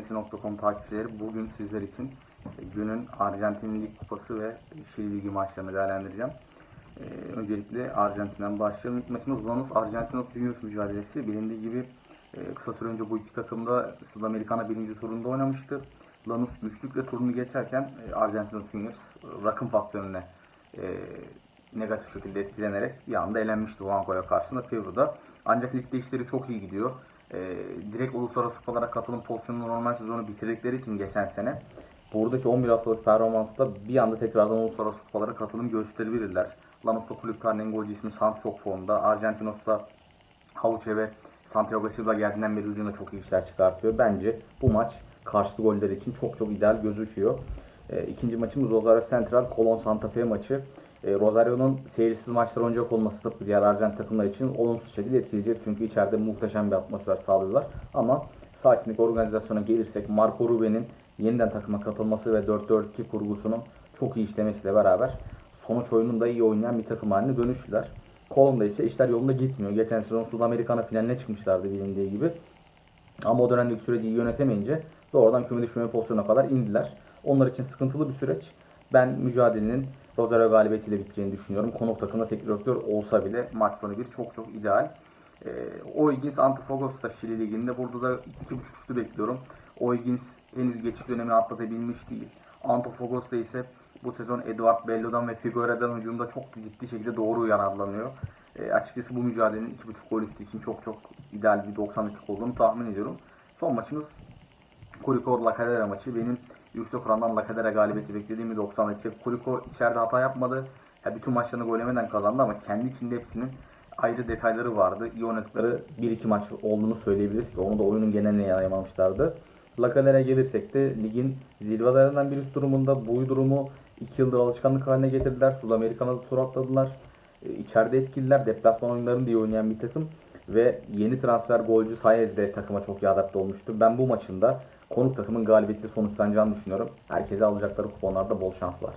Fantasy.com takipçileri bugün sizler için e, günün Arjantin Lig Kupası ve Şili Ligi maçlarını değerlendireceğim. E, öncelikle Arjantin'den başlayalım. İlk maçımız Lanús Argentinos Juniors mücadelesi. Bilindiği gibi e, kısa süre önce bu iki takım da Sudamericana birinci turunda oynamıştı. Lanús güçlükle turunu geçerken e, Argentinos Juniors rakım faktörüne negatif şekilde etkilenerek bir anda elenmişti Huanco'ya karşısında Peru'da. Ancak ligde işleri çok iyi gidiyor. Ee, direkt uluslararası kupalara katılım pozisyonunu normal sezonu bitirdikleri için geçen sene buradaki 11 haftalık performansla bir anda tekrardan uluslararası kupalara katılım gösterebilirler. Lanús'ta kulüp tarihinin golcü ismi Sant çok formda. Argentinos'ta Havuçe ve Santiago Silva geldiğinden beri ucunda çok iyi işler çıkartıyor. Bence bu maç karşılıklı goller için çok çok ideal gözüküyor. E, ikinci maçımız Rosario Central Colon Santa Fe maçı. E, Rosario'nun seyirsiz maçlar oynayacak olması da diğer Arjantin takımlar için olumsuz şekilde etkileyecek. Çünkü içeride muhteşem bir atmosfer sağlıyorlar. Ama sağ içindeki organizasyona gelirsek Marco Ruben'in yeniden takıma katılması ve 4-4-2 kurgusunun çok iyi işlemesiyle beraber sonuç oyununda iyi oynayan bir takım haline dönüştüler. Kolon'da ise işler yolunda gitmiyor. Geçen sezon Sudamericana finaline çıkmışlardı bilindiği gibi. Ama o dönemdeki süreci iyi yönetemeyince doğrudan küme düşmeme pozisyonuna kadar indiler. Onlar için sıkıntılı bir süreç. Ben mücadelenin Rosario galibiyetiyle biteceğini düşünüyorum. Konuk takımda tek direktör olsa bile maç sonu bir çok çok ideal. Ee, O'Higgins Antofagos da Şili Ligi'nde. Burada da 2.5 üstü bekliyorum. O'Higgins henüz geçiş dönemini atlatabilmiş değil. Antofagos'ta ise bu sezon Eduard Bello'dan ve Figueira'dan hücumda çok ciddi şekilde doğru yararlanıyor. E, açıkçası bu mücadelenin 2.5 gol üstü için çok çok ideal bir 90 dakika olduğunu tahmin ediyorum. Son maçımız Kurikor La maçı. Benim yüksek orandan La Calera galibiyeti beklediğim bir 90 dakika. Kuriko içeride hata yapmadı. Ya bütün maçlarını gol yemeden kazandı ama kendi içinde hepsinin ayrı detayları vardı. İyi oynadıkları 1-2 maç olduğunu söyleyebiliriz ki onu da oyunun geneline yayamamışlardı. La Calera'ya gelirsek de ligin zirvelerinden bir üst durumunda bu durumu 2 yıldır alışkanlık haline getirdiler. Sudamerica'da tur atladılar. E, içeride etkililer. Deplasman oyunlarını da iyi oynayan bir takım. Ve yeni transfer golcü Saez de takıma çok iyi adapte olmuştu. Ben bu maçında konuk takımın galibiyetiyle sonuçlanacağını düşünüyorum. Herkese alacakları kuponlarda bol şanslar.